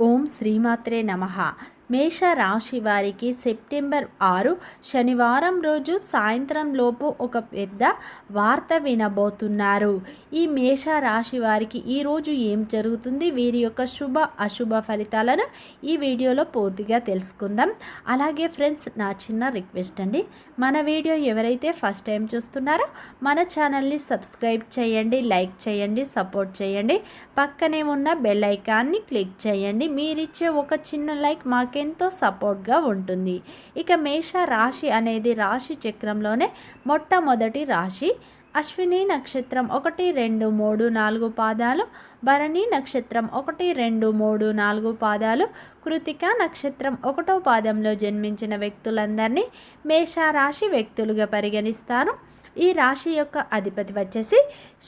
ఓం శ్రీమాత్రే నమ మేష రాశి వారికి సెప్టెంబర్ ఆరు శనివారం రోజు సాయంత్రం లోపు ఒక పెద్ద వార్త వినబోతున్నారు. ఈ మేష రాశి వారికి ఈరోజు ఏం జరుగుతుంది? వీరి యొక్క శుభ అశుభ ఫలితాలను ఈ వీడియోలో పూర్తిగా తెలుసుకుందాం. అలాగే ఫ్రెండ్స్ నా చిన్న రిక్వెస్ట్ అండి మన వీడియో ఎవరైతే ఫస్ట్ టైం చూస్తున్నారో మన ఛానల్ని సబ్స్క్రైబ్ చేయండి లైక్ చేయండి సపోర్ట్ చేయండి. పక్కనే ఉన్న బెల్ ఐకాన్ని క్లిక్ చేయండి. మీరిచ్చే ఒక చిన్న లైక్ ఎంతో సపోర్ట్గా ఉంటుంది. ఇక మేష రాశి అనేది రాశి చక్రంలోనే మొట్టమొదటి రాశి. అశ్విని నక్షత్రం ఒకటి రెండు మూడు నాలుగు పాదాలు. భరణి నక్షత్రం ఒకటి రెండు మూడు నాలుగు పాదాలు. కృతిక నక్షత్రం ఒకటో పాదంలో జన్మించిన వ్యక్తులందరినీ మేషారాశి వ్యక్తులుగా పరిగణిస్తారు. ఈ రాశి యొక్క అధిపతి వచ్చేసి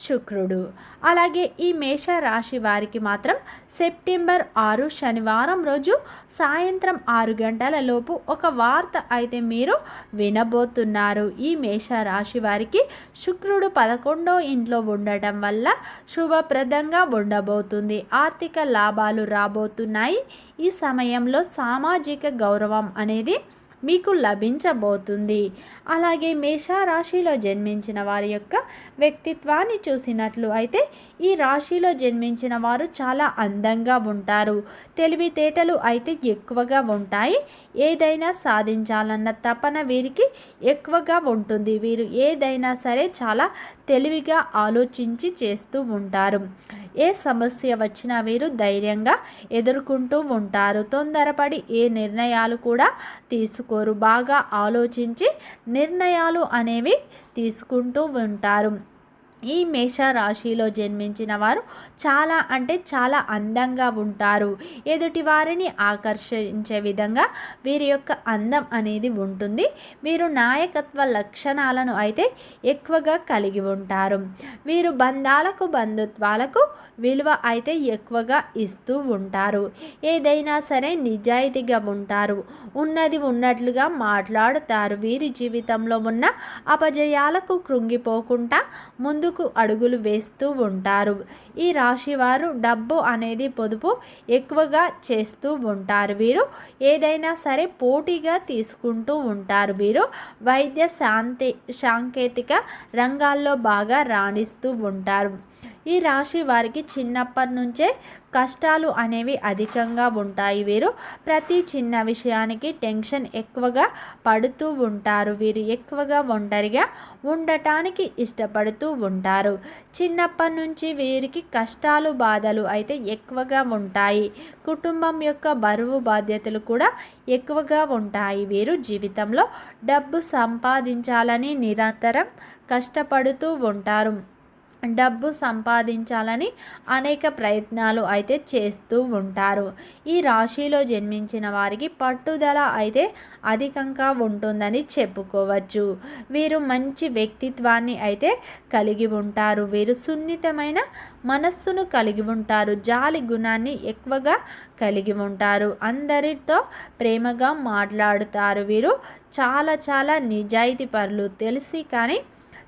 శుక్రుడు. అలాగే ఈ మేష రాశి వారికి మాత్రం సెప్టెంబర్ ఆరు శనివారం రోజు సాయంత్రం ఆరు గంటల లోపు ఒక వార్త అయితే మీరు వినబోతున్నారు. ఈ మేష రాశి వారికి శుక్రుడు పదకొండో ఇంట్లో ఉండటం వల్ల శుభప్రదంగా ఉండబోతుంది. ఆర్థిక లాభాలు రాబోతున్నాయి. ఈ సమయంలో సామాజిక గౌరవం అనేది మీకు లభించబోతుంది. అలాగే మేషారాశిలో జన్మించిన వారి యొక్క వ్యక్తిత్వాన్ని చూసినట్లు అయితే ఈ రాశిలో జన్మించిన వారు చాలా అందంగా ఉంటారు. తెలివితేటలు అయితే ఎక్కువగా ఉంటాయి. ఏదైనా సాధించాలన్న తపన వీరికి ఎక్కువగా ఉంటుంది. వీరు ఏదైనా సరే చాలా తెలివిగా ఆలోచించి చేస్తూ ఉంటారు. ఏ సమస్య వచ్చినా వీరు ధైర్యంగా ఎదుర్కొంటూ ఉంటారు. తొందరపడి ఏ నిర్ణయాలు కూడా తీసుకోరు. బాగా ఆలోచించి నిర్ణయాలు అనేవి తీసుకుంటూ ఉంటారు. ఈ మేష రాశిలో జన్మించిన వారు చాలా అంటే చాలా అందంగా ఉంటారు. ఎదుటి వారిని ఆకర్షించే విధంగా వీరి యొక్క అందం అనేది ఉంటుంది. వీరు నాయకత్వ లక్షణాలను అయితే ఎక్కువగా కలిగి ఉంటారు. వీరు బంధాలకు బంధుత్వాలకు విలువ అయితే ఎక్కువగా ఇస్తూ ఉంటారు. ఏదైనా సరే నిజాయితీగా ఉంటారు. ఉన్నది ఉన్నట్లుగా మాట్లాడుతారు. వీరి జీవితంలో ఉన్న అపజయాలకు కృంగిపోకుండా ముందు ముందుకు అడుగులు వేస్తూ ఉంటారు? ఈ రాశి వారు డబ్బు అనేది పొదుపు ఎక్కువగా చేస్తూ ఉంటారు వీరు. ఏదైనా సరే పోటీగా తీసుకుంటూ ఉంటారు వీరు. వైద్య శాంతి సాంకేతిక రంగాల్లో బాగా రాణిస్తూ ఉంటారు. ఈ రాశి వారికి చిన్నప్పటి నుంచే కష్టాలు అనేవి అధికంగా ఉంటాయి వీరు. ప్రతి చిన్న విషయానికి టెన్షన్ ఎక్కువగా పడుతూ ఉంటారు. వీరు ఎక్కువగా ఒంటరిగా ఉండటానికి ఇష్టపడుతూ ఉంటారు. చిన్నప్పటి నుంచి వీరికి కష్టాలు బాధలు అయితే ఎక్కువగా ఉంటాయి. కుటుంబం యొక్క బరువు బాధ్యతలు కూడా ఎక్కువగా ఉంటాయి. వీరు జీవితంలో డబ్బు సంపాదించాలని నిరంతరం కష్టపడుతూ ఉంటారు. డబ్బు సంపాదించాలని అనేక ప్రయత్నాలు అయితే చేస్తూ ఉంటారు. ఈ రాశిలో జన్మించిన వారికి పట్టుదల అయితే అధికంగా ఉంటుందని చెప్పుకోవచ్చు. వీరు మంచి వ్యక్తిత్వాన్ని అయితే కలిగి ఉంటారు. వీరు సున్నితమైన మనస్సును కలిగి ఉంటారు. జాలి గుణాన్ని ఎక్కువగా కలిగి ఉంటారు. అందరితో ప్రేమగా మాట్లాడుతారు. వీరు చాలా చాలా నిజాయితీ పరులు తెలిసి కానీ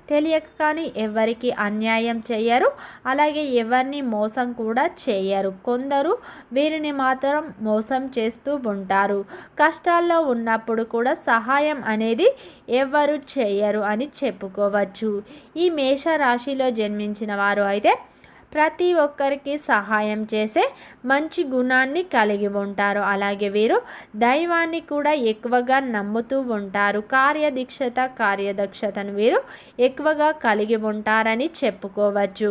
తెలియక కానీ ఎవరికి అన్యాయం చేయరు. అలాగే ఎవరిని మోసం కూడా చేయరు. కొందరు వీరిని మాత్రం మోసం చేస్తూ ఉంటారు. కష్టాల్లో ఉన్నప్పుడు కూడా సహాయం అనేది ఎవరు చేయరు అని చెప్పుకోవచ్చు. ఈ మేషరాశిలో జన్మించిన వారు అయితే ప్రతి ఒక్కరికి సహాయం చేసే మంచి గుణాన్ని కలిగి ఉంటారు. అలాగే వీరు దైవాన్ని కూడా ఎక్కువగా నమ్ముతూ ఉంటారు. కార్యదీక్షత కార్యదక్షతను వీరు ఎక్కువగా కలిగి ఉంటారని చెప్పుకోవచ్చు.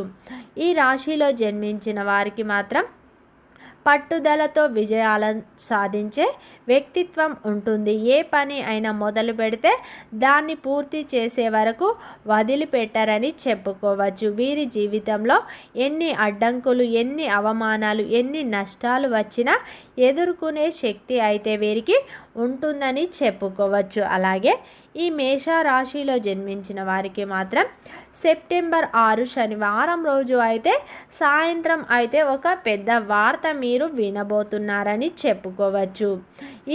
ఈ రాశిలో జన్మించిన వారికి మాత్రం పట్టుదలతో విజయాలను సాధించే వ్యక్తిత్వం ఉంటుంది. ఏ పని అయినా మొదలు పెడితే దాన్ని పూర్తి చేసే వరకు వదిలిపెట్టరని చెప్పుకోవచ్చు. వీరి జీవితంలో ఎన్ని అడ్డంకులు ఎన్ని అవమానాలు ఎన్ని నష్టాలు వచ్చినా ఎదుర్కొనే శక్తి అయితే వీరికి ఉంటుందని చెప్పుకోవచ్చు. అలాగే ఈ మేషరాశిలో జన్మించిన వారికి మాత్రం సెప్టెంబర్ ఆరు శనివారం రోజు అయితే సాయంత్రం అయితే ఒక పెద్ద వార్త మీరు వినబోతున్నారని చెప్పుకోవచ్చు.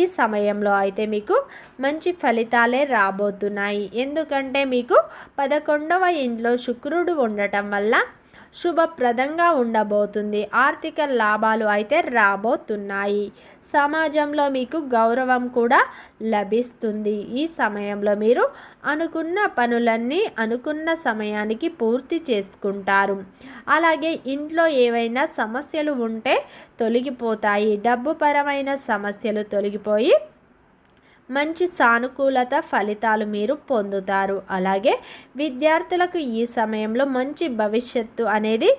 ఈ సమయంలో అయితే మీకు మంచి ఫలితాలే రాబోతున్నాయి. ఎందుకంటే మీకు పదకొండవ ఇంట్లో శుక్రుడు ఉండటం వల్ల శుభప్రదంగా ఉండబోతుంది. ఆర్థిక లాభాలు అయితే రాబోతున్నాయి. సమాజంలో మీకు గౌరవం కూడా లభిస్తుంది. ఈ సమయంలో మీరు అనుకున్న పనులన్నీ అనుకున్న సమయానికి పూర్తి చేసుకుంటారు. అలాగే ఇంట్లో ఏవైనా సమస్యలు ఉంటే తొలగిపోతాయి. డబ్బు పరమైన సమస్యలు తొలగిపోయి మంచి సానుకూలత ఫలితాలు మీరు పొందుతారు. అలాగే విద్యార్థులకు ఈ సమయంలో మంచి భవిష్యత్తు అనేది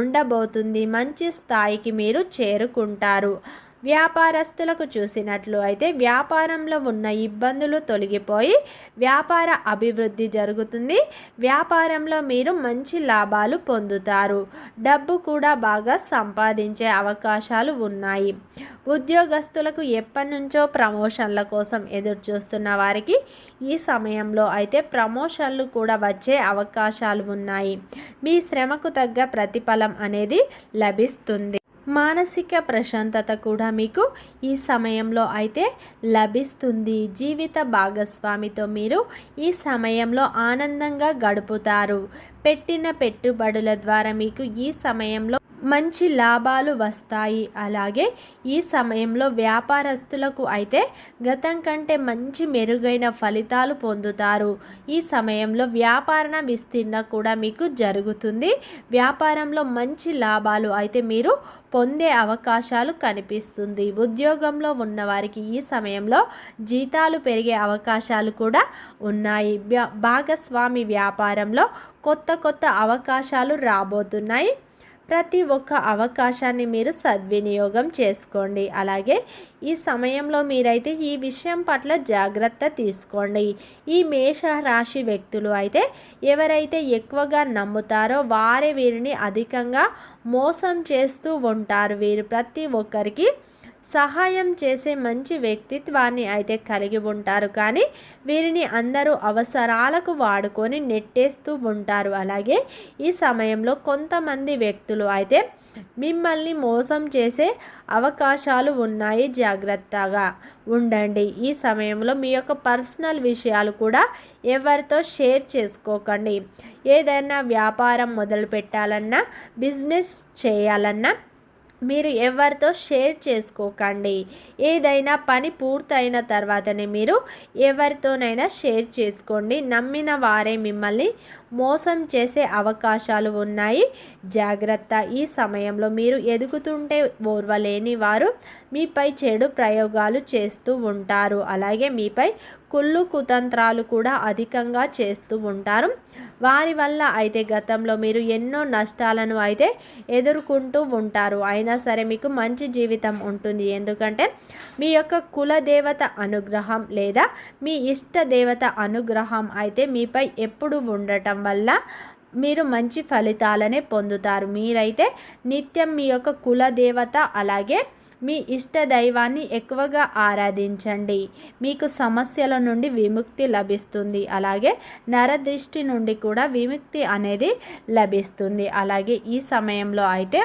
ఉండబోతుంది. మంచి స్థాయికి మీరు చేరుకుంటారు. వ్యాపారస్తులకు చూసినట్లు అయితే వ్యాపారంలో ఉన్న ఇబ్బందులు తొలగిపోయి వ్యాపార అభివృద్ధి జరుగుతుంది. వ్యాపారంలో మీరు మంచి లాభాలు పొందుతారు. డబ్బు కూడా బాగా సంపాదించే అవకాశాలు ఉన్నాయి. ఉద్యోగస్తులకు ఎప్పటి నుంచో ప్రమోషన్ల కోసం ఎదురు చూస్తున్న వారికి ఈ సమయంలో అయితే ప్రమోషన్లు కూడా వచ్చే అవకాశాలు ఉన్నాయి. మీ శ్రమకు తగ్గ ప్రతిఫలం అనేది లభిస్తుంది. మానసిక ప్రశాంతత కూడా మీకు ఈ సమయంలో అయితే లభిస్తుంది. జీవిత భాగస్వామితో మీరు ఈ సమయంలో ఆనందంగా గడుపుతారు. పెట్టిన పెట్టుబడుల ద్వారా మీకు ఈ సమయంలో మంచి లాభాలు వస్తాయి. అలాగే ఈ సమయంలో వ్యాపారస్తులకు అయితే గతం కంటే మంచి మెరుగైన ఫలితాలు పొందుతారు. ఈ సమయంలో వ్యాపారణ విస్తీర్ణ కూడా మీకు జరుగుతుంది. వ్యాపారంలో మంచి లాభాలు అయితే మీరు పొందే అవకాశాలు కనిపిస్తుంది. ఉద్యోగంలో ఉన్నవారికి ఈ సమయంలో జీతాలు పెరిగే అవకాశాలు కూడా ఉన్నాయి. భాగస్వామి వ్యాపారంలో కొత్త కొత్త అవకాశాలు రాబోతున్నాయి. ప్రతి ఒక్క అవకాశాన్ని మీరు సద్వినియోగం చేసుకోండి. అలాగే ఈ సమయంలో మీరైతే ఈ విషయం పట్ల జాగ్రత్త తీసుకోండి. ఈ మేష రాశి వ్యక్తులు అయితే ఎవరైతే ఎక్కువగా నమ్ముతారో వారే వీరిని అధికంగా మోసం చేస్తూ ఉంటారు. వీరు ప్రతి ఒక్కరికి సహాయం చేసే మంచి వ్యక్తిత్వాన్ని అయితే కలిగి ఉంటారు. కానీ వీరిని అందరూ అవసరాలకు వాడుకొని నెట్టేస్తూ ఉంటారు. అలాగే ఈ సమయంలో కొంతమంది వ్యక్తులు అయితే మిమ్మల్ని మోసం చేసే అవకాశాలు ఉన్నాయి. జాగ్రత్తగా ఉండండి. ఈ సమయంలో మీ యొక్క పర్సనల్ విషయాలు కూడా ఎవరితో షేర్ చేసుకోకండి. ఏదైనా వ్యాపారం మొదలు పెట్టాలన్నా బిజినెస్ చేయాలన్నా మీరు ఎవరితో షేర్ చేసుకోకండి. ఏదైనా పని పూర్తయిన తర్వాతనే మీరు ఎవరితోనైనా షేర్ చేసుకోండి. నమ్మిన వారే మిమ్మల్ని మోసం చేసే అవకాశాలు ఉన్నాయి. జాగ్రత్త. ఈ సమయంలో మీరు ఎదుగుతుంటే ఓర్వలేని వారు మీపై చెడు ప్రయోగాలు చేస్తూ ఉంటారు. అలాగే మీపై కుళ్ళు కుతంత్రాలు కూడా అధికంగా చేస్తూ ఉంటారు. వారి వల్ల అయితే గతంలో మీరు ఎన్నో నష్టాలను అయితే ఎదుర్కొంటూ ఉంటారు. అయినా సరే మీకు మంచి జీవితం ఉంటుంది. ఎందుకంటే మీ యొక్క కులదేవత అనుగ్రహం లేదా మీ ఇష్ట దేవత అనుగ్రహం అయితే మీపై ఎప్పుడు ఉండటం వల్ల మీరు మంచి ఫలితాలనే పొందుతారు. మీరైతే నిత్యం మీ యొక్క కులదేవత అలాగే మీ ఇష్ట దైవాన్ని ఎక్కువగా ఆరాధించండి. మీకు సమస్యల నుండి విముక్తి లభిస్తుంది. అలాగే నరదృష్టి నుండి కూడా విముక్తి అనేది లభిస్తుంది. అలాగే ఈ సమయంలో అయితే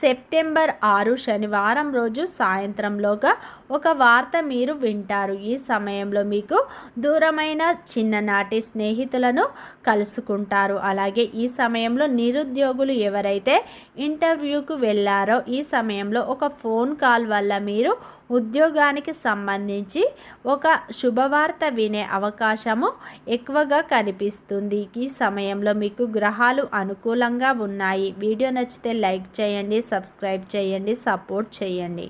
సెప్టెంబర్ ఆరు శనివారం రోజు సాయంత్రంలోగా ఒక వార్త మీరు వింటారు. ఈ సమయంలో మీకు దూరమైన చిన్ననాటి స్నేహితులను కలుసుకుంటారు. అలాగే ఈ సమయంలో నిరుద్యోగులు ఎవరైతే ఇంటర్వ్యూకు వెళ్ళారో ఈ సమయంలో ఒక ఫోన్ కాల్ వల్ల మీరు ఉద్యోగానికి సంబంధించి ఒక శుభవార్త వినే అవకాశము ఎక్కువగా కనిపిస్తుంది. ఈ సమయంలో మీకు గ్రహాలు అనుకూలంగా ఉన్నాయి. వీడియో నచ్చితే లైక్ చేయండి సబ్స్క్రైబ్ చేయండి సపోర్ట్ చేయండి.